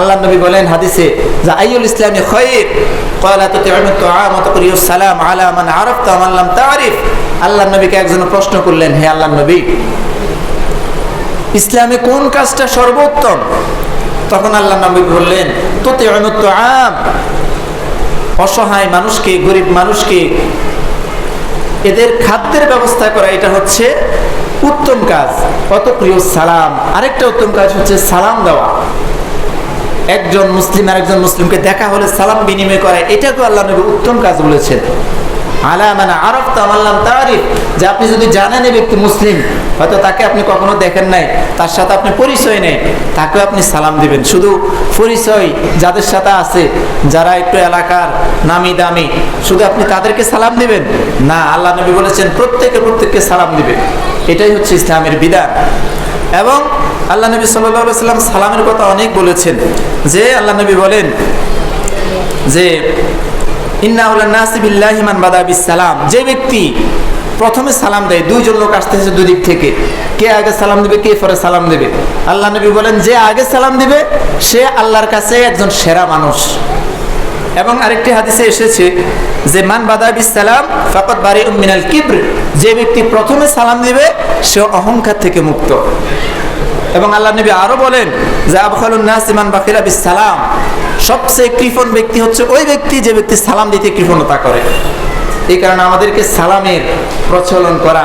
আল্লাহ নবী বলেন হাদিসে যে আইউল ইসলামী খয়ের কয়লা তো তেমন তো আমত করিও সালাম আলা মান আরফ তো আমাল্লাম তারিফ আল্লাহ নবীকে একজন প্রশ্ন করলেন, হে আল্লাহ নবী, ইসলামে কোন কাজটা সর্বোত্তম? তখন আল্লাহ নবী বললেন তো তেমন তো আম অসহায় মানুষকে, গরিব মানুষকে, এদের খাদ্যের ব্যবস্থা করা, এটা হচ্ছে উত্তম কাজ। কত প্রিয় সালাম, আরেকটা উত্তম কাজ হচ্ছে সালাম দেওয়া। একজন মুসলিম আর একজন মুসলিমকে দেখা হলে সালাম বিনিময় করা এটাকেও আল্লাহ নবী উত্তম কাজ বলেছেন। আলা মানে আরব তামাল্লাম তারিফ, যে আপনি যদি জানেন এই ব্যক্তি মুসলিম, হয়তো তাকে আপনি কখনো দেখেন নাই, তার সাথে আপনি পরিচয় নেই, তাকেও আপনি সালাম দিবেন। শুধু পরিচয় যাদের সাথে আছে, যারা একটু এলাকার নামি দামি, শুধু আপনি তাদেরকে সালাম দিবেন? না, আল্লাহ নবী বলেছেন, প্রত্যেকে প্রত্যেককে সালাম দিবে। এটাই হচ্ছে ইসলামের বিধান। এবং আল্লাহ নবী সাল্লাহ সাল্লাম সালামের কথা অনেক বলেছেন যে আল্লাহ নবী বলেন যে ইন্নাউল্লাহিমান বাদাবিস সালাম যে ব্যক্তি প্রথমে সালাম দেয়, দুইজন লোক আসতে আসতেছে দুদিক থেকে, কে আগে সালাম দিবে, কে পরে সালাম দেবে? আল্লাহ নবী বলেন, যে আগে সালাম দিবে, সে আল্লাহর কাছে একজন সেরা মানুষ। এবং আরেকটি হাদিসে এসেছে যে, মান বাদাবিস সালাম ফাকত বারি মিনাল কিব্র। যে ব্যক্তি প্রথমে সালাম দিবে সে অহংকার থেকে মুক্ত। এবং আল্লাহ নবী আরও বলেন যে, আবখালুন নাসিমান বাকিরা সালাম সবচেয়ে কৃপণ ব্যক্তি হচ্ছে ওই ব্যক্তি যে ব্যক্তি সালাম দিতে কৃপণতা করে। এই কারণে আমাদেরকে সালামের প্রচলন করা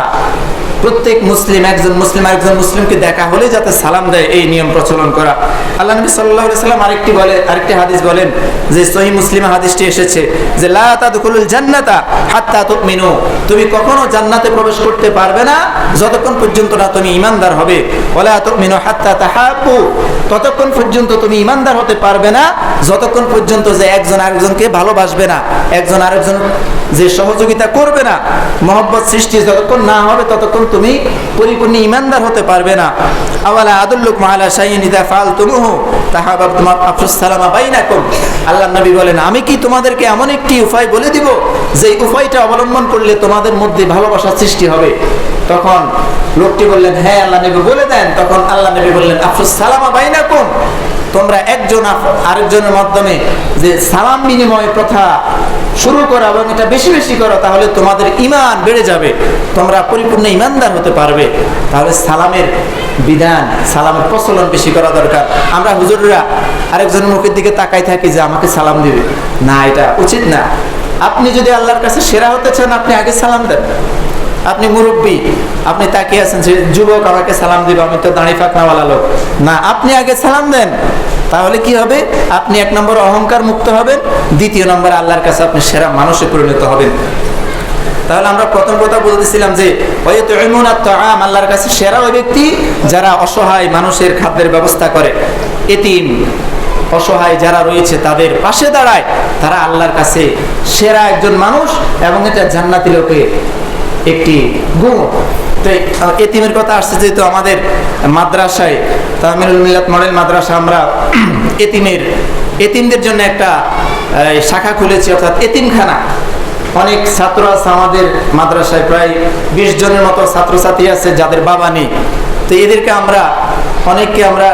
প্রত্যেক মুসলিম, একজন মুসলিম, আরেকজন মুসলিমকে দেখা হলে যাতে সালাম দেয়, এই নিয়ম প্রচলন করা। আল্লাহ নবী সাল্লাহ সাল্লাম আরেকটি বলে, আরেকটি হাদিস বলেন যে সহি মুসলিম হাদিসটি এসেছে যে, লা তাদখুলুল জান্নাতা হাত্তা তুমিনু। তুমি কখনো জান্নাতে প্রবেশ করতে পারবে না, যতক্ষণ পর্যন্ত না তুমি ইমানদার হবে। ওলা তুমিনু হাত্তা তাহাব্বু। ততক্ষণ পর্যন্ত তুমি ইমানদার হতে পারবে না, যতক্ষণ পর্যন্ত যে একজন আরেকজনকে ভালোবাসবে না, একজন আরেকজন যে সহযোগিতা করবে না, মহব্বত সৃষ্টি যতক্ষণ না হবে, ততক্ষণ তুমি পরিপূর্ণ ইমানদার হতে পারবে না। আওয়ালা আদুল্লুক মাহালা শাহিন ইদা ফাল তুমুহু তাহাবাব তোমার আফসুস সালামা বাইনাকুম। আল্লাহ নবী বলেন, আমি কি তোমাদেরকে এমন একটি উপায় বলে দিব, যে উপায়টা অবলম্বন করলে তোমাদের মধ্যে ভালোবাসার সৃষ্টি হবে? তখন লোকটি বললেন হ্যাঁ আল্লাহ নবী বলে দেন। তখন আল্লাহ নবী বললেন আফসুস সালামা বাইনাকুম। তোমরা একজন আরেকজনের মাধ্যমে যে সালাম বিনিময় প্রথা শুরু করো এবং এটা বেশি বেশি করো, তাহলে তোমাদের ইমান বেড়ে যাবে। তোমরা পরিপূর্ণ ইমানদার হতে পারবে। তাহলে সালামের বিধান সালামের প্রচলন বেশি করা দরকার। আমরা হুজুররা আরেকজনের মুখের দিকে তাকাই থাকি যে আমাকে সালাম দিবে। না, এটা উচিত না। আপনি যদি আল্লাহর কাছে সেরা হতে চান, আপনি আগে সালাম দেন। আপনি মুরব্বী, আপনি তাকিয়ে আছেন যে, যুবক, আমাকে সালাম দিবে, আমি তো দাঁড়ি ফাঁকনাওয়ালা লোক। না, আপনি আগে সালাম দেন। তাহলে কি হবে? আপনি এক নম্বর অহংকার মুক্ত হবেন, দ্বিতীয় নম্বর আল্লাহর কাছে আপনি সেরা মানুষে পরিণত হবেন। তাহলে আমরা প্রথম কথা বলতেছিলাম যে আল্লাহর কাছে সেরা ওই ব্যক্তি যারা অসহায় মানুষের খাদ্যের ব্যবস্থা করে। এতিম, অসহায় যারা রয়েছে তাদের পাশে দাঁড়ায়, তারা আল্লাহর কাছে সেরা একজন মানুষ এবং এটা জান্নাতি লোকে একটি গুণ। তো এতিমের কথা আসছে যেহেতু আমাদের মাদ্রাসায় তামিরুল মিলাত মডেল মাদ্রাসা, আমরা এতিমের, এতিমদের জন্য একটা শাখা খুলেছি, অর্থাৎ এতিমখানা। অনেক ছাত্র আছে আমাদের মাদ্রাসায়, প্রায় বিশ জনের মতো ছাত্রছাত্রী আছে যাদের বাবা নেই। তো এদেরকে আমরা, অনেককে আমরা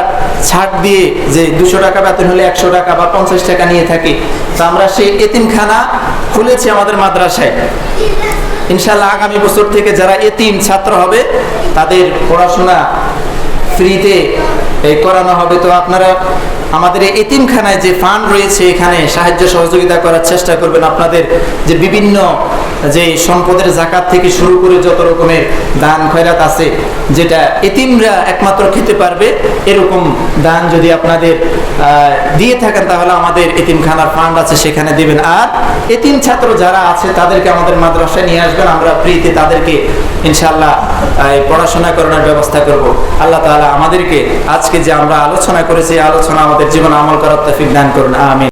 ছাড় দিয়ে যে দুশো টাকা বেতন হলে একশো টাকা বা পঞ্চাশ টাকা নিয়ে থাকি। তো আমরা সেই এতিমখানা খুলেছি আমাদের মাদ্রাসায়। ইনশাল্লাহ আগামী বছর থেকে যারা এতিম ছাত্র হবে, তাদের পড়াশোনা ফ্রিতে করানো হবে। তো আপনারা আমাদের এই এতিমখানায় যে ফান্ড রয়েছে এখানে সাহায্য সহযোগিতা করার চেষ্টা করবেন। আপনাদের যে বিভিন্ন যে সম্পদের জাকাত থেকে শুরু করে যত রকমের দান খয়রাত আছে, যেটা এতিমরা একমাত্র খেতে পারবে, এরকম দান যদি আপনাদের দিয়ে থাকেন, তাহলে আমাদের এতিমখানার ফান্ড আছে, সেখানে দিবেন। আর এতিম ছাত্র যারা আছে, তাদেরকে আমাদের মাদ্রাসায় নিয়ে আসবেন, আমরা ফ্রিতে তাদেরকে ইনশাল্লাহ পড়াশোনা করানোর ব্যবস্থা করব। আল্লাহ তাআলা আমাদেরকে আজকে যে আমরা আলোচনা করেছি আলোচনা আমাদের জীবন আমল করার তৌফিক দান করুন। আমিন।